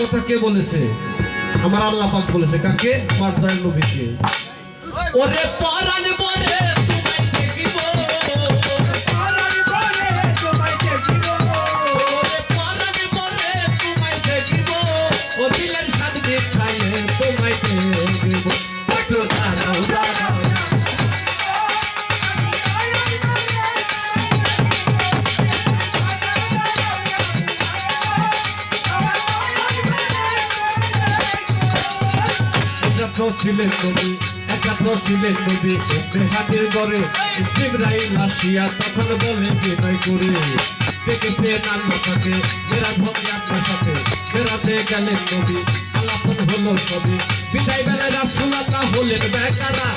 কথা কে বলেছে? আমার আল্লাহ বলেছে। কাকে? মাদ্রাস নবীকে। ওরে পরাণ বরে একাত্র ছিলেন নবী একাত্র ছিলেন নবী বেহাদের ঘরে। জিব্রাইল আসিয়া তখন বলে বিনয় করে। দেখেছে নান্ন থাকে মেরা ভঙ্গি আপনার সাথে। বেড়াতে গেলেন নবী আলাপন হলো সবই বিদায় বেলায় রাসুলাতা হলেন বেকারা।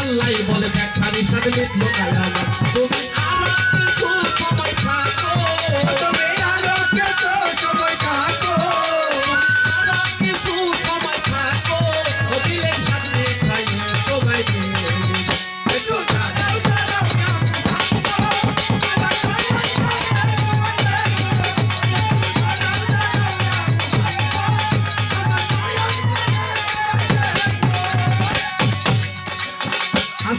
আল্লাহ বলে দেখা নিশান মিটলো কায়ানা তুমি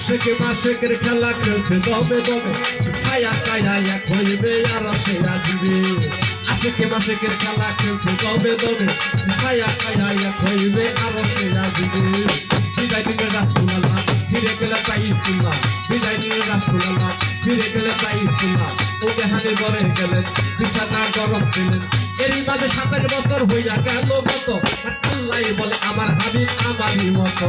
আশেকে মাসেকের খেলা খেলতে দমে দমে। ছায়া কায়া এক হইবে আর সেরা দিবে আশেকে মাসেকের খেলা খেলতে দমে দমে। ছায়া কায়া এক হইবে আর সেরা দিবে বিদায় দিলে রাসুলাল্লাহ, ফিরে গেলে তাই শুনলা বিদায় দিলে রাসুলাল্লাহ, ফিরে গেলে তাই শুনলা ও দেহানি গড়ে গেলেন, বিছানা গরম দিলেন। এরই মাঝে সাতাশ বছর হইয়া গেল মত আল্লাহ বলে, আমার হাবিব আমারই মতো।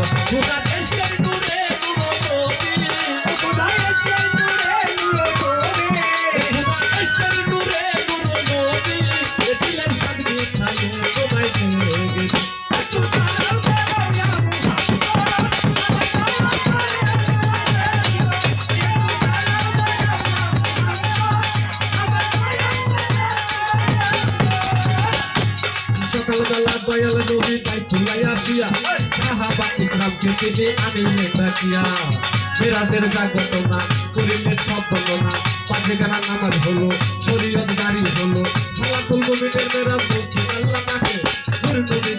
দয়াল নবী তাই তুলাই আসিয়া। সাহাবা ইসলামকে তিনি আনিয়ে থাকিয়া। ফেরাতের জাগত না করিলে সফল না পাঁচে গানা নামাজ হলো, শরীয়ত গাড়ি হলো। সালাতুল নবীদের মেরাজ বলছি, আল্লাহ তাকে নবী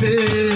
से